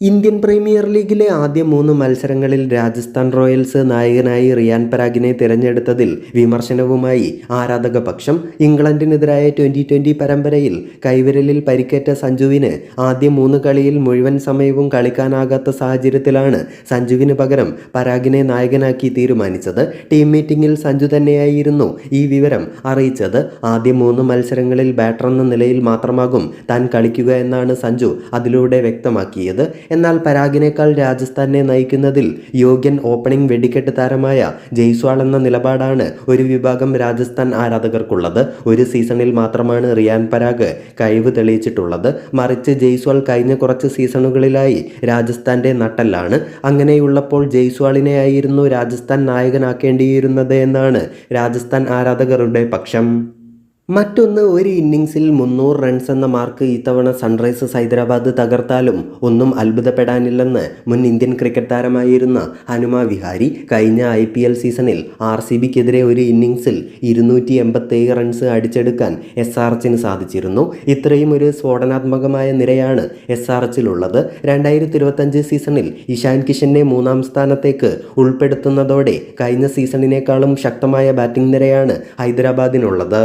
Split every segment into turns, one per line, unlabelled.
Indian premier ലീഗിലെ ആദ്യ മൂന്ന് മത്സരങ്ങളിൽ രാജസ്ഥാൻ റോയൽസ് നായകനായി റിയാൻ പരാഗിനെ തിരഞ്ഞെടുത്തതിൽ വിമർശനവുമായി ആരാധക പക്ഷം ഇംഗ്ലണ്ടിനെതിരായ ട്വന്റി ട്വന്റി പരമ്പരയിൽ കൈവിരലിൽ പരിക്കേറ്റ സഞ്ജുവിന് ആദ്യ മൂന്ന് കളിയിൽ മുഴുവൻ സമയവും കളിക്കാനാകാത്ത സാഹചര്യത്തിലാണ് സഞ്ജുവിന് പകരം പരാഗിനെ നായകനാക്കി തീരുമാനിച്ചത്. ടീം മീറ്റിംഗിൽ സഞ്ജു തന്നെയായിരുന്നു ഈ വിവരം അറിയിച്ചത്. ആദ്യ മൂന്ന് മത്സരങ്ങളിൽ ബാറ്റർ എന്ന നിലയിൽ മാത്രമാകും താൻ കളിക്കുക എന്നാണ് സഞ്ജു അതിലൂടെ വ്യക്തമാക്കിയത്. എന്നാൽ പരാഗിനേക്കാൾ രാജസ്ഥാനെ നയിക്കുന്നതിൽ യോഗ്യൻ ഓപ്പണിംഗ് വെടിക്കെട്ട് താരമായ ജയ്സ്വാൾ എന്ന നിലപാടാണ് ഒരു വിഭാഗം രാജസ്ഥാൻ ആരാധകർക്കുള്ളത്. ഒരു സീസണിൽ മാത്രമാണ് റിയാൻ പരാഗ് കഴിവ് തെളിയിച്ചിട്ടുള്ളത്. മറിച്ച് ജയ്സ്വാൾ കഴിഞ്ഞ കുറച്ച് സീസണുകളിലായി രാജസ്ഥാന്റെ നട്ടല്ലാണ്. അങ്ങനെയുള്ളപ്പോൾ ജയ്സ്വാളിനെ ആയിരുന്നു രാജസ്ഥാൻ നായകനാക്കേണ്ടിയിരുന്നത് എന്നാണ് രാജസ്ഥാൻ ആരാധകരുടെ പക്ഷം. മറ്റൊന്ന് ഒരു ഇന്നിങ്സിൽ മുന്നൂറ് റൺസ് എന്ന മാർക്ക് ഇത്തവണ സൺറൈസേഴ്സ് ഹൈദരാബാദ് തകർത്താലും ഒന്നും അത്ഭുതപ്പെടാനില്ലെന്ന് മുൻ ഇന്ത്യൻ ക്രിക്കറ്റ് താരമായിരുന്ന ഹനുമ വിഹാരി കഴിഞ്ഞ ഐ പി എൽ സീസണിൽ ആർ സി ബിക്കെതിരെ ഒരു ഇന്നിങ്സിൽ ഇരുന്നൂറ്റി എൺപത്തേഴ് റൺസ് അടിച്ചെടുക്കാൻ എസ് ആർ എച്ചിന് സാധിച്ചിരുന്നു. ഇത്രയും ഒരു സ്ഫോടനാത്മകമായ നിരയാണ് എസ് ആർ എച്ചിലുള്ളത് രണ്ടായിരത്തി ഇരുപത്തഞ്ച് സീസണിൽ ഇഷാൻ കിഷനെ മൂന്നാം സ്ഥാനത്തേക്ക് ഉൾപ്പെടുത്തുന്നതോടെ കഴിഞ്ഞ സീസണിനേക്കാളും ശക്തമായ ബാറ്റിംഗ് നിരയാണ് ഹൈദരാബാദിനുള്ളത്.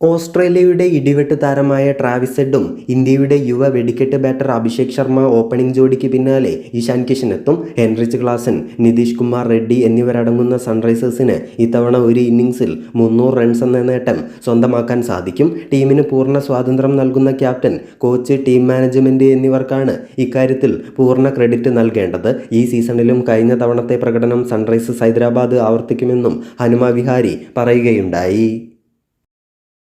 ഓസ്ട്രേലിയയുടെ ഇടിവെട്ട് താരമായ ട്രാവിസ് ഹെഡും ഇന്ത്യയുടെ യുവ വെടിക്കെട്ട് ബാറ്റർ അഭിഷേക് ശർമ്മ ഓപ്പണിംഗ് ജോഡിക്ക് പിന്നാലെ ഇഷാൻ കിഷൻ എത്തും ഹെൻറിച്ച് ക്ലാസൻ നിതീഷ് കുമാർ റെഡ്ഡി എന്നിവരടങ്ങുന്ന സൺറൈസേഴ്സിന് ഇത്തവണ ഒരു ഇന്നിംഗ്സിൽ മുന്നൂറ് റൺസ് എന്ന നേട്ടം സ്വന്തമാക്കാൻ സാധിക്കും. ടീമിന് പൂർണ സ്വാതന്ത്ര്യം നൽകുന്ന ക്യാപ്റ്റൻ കോച്ച് ടീം മാനേജ്മെന്റ് എന്നിവർക്കാണ് ഇക്കാര്യത്തിൽ പൂർണ ക്രെഡിറ്റ് നൽകേണ്ടത്. ഈ സീസണിലും കഴിഞ്ഞ തവണത്തെ പ്രകടനം സൺറൈസേഴ്സ് ഹൈദരാബാദ് ആവർത്തിക്കുമെന്നും ഹനുമ വിഹാരി പറയുകയുണ്ടായി.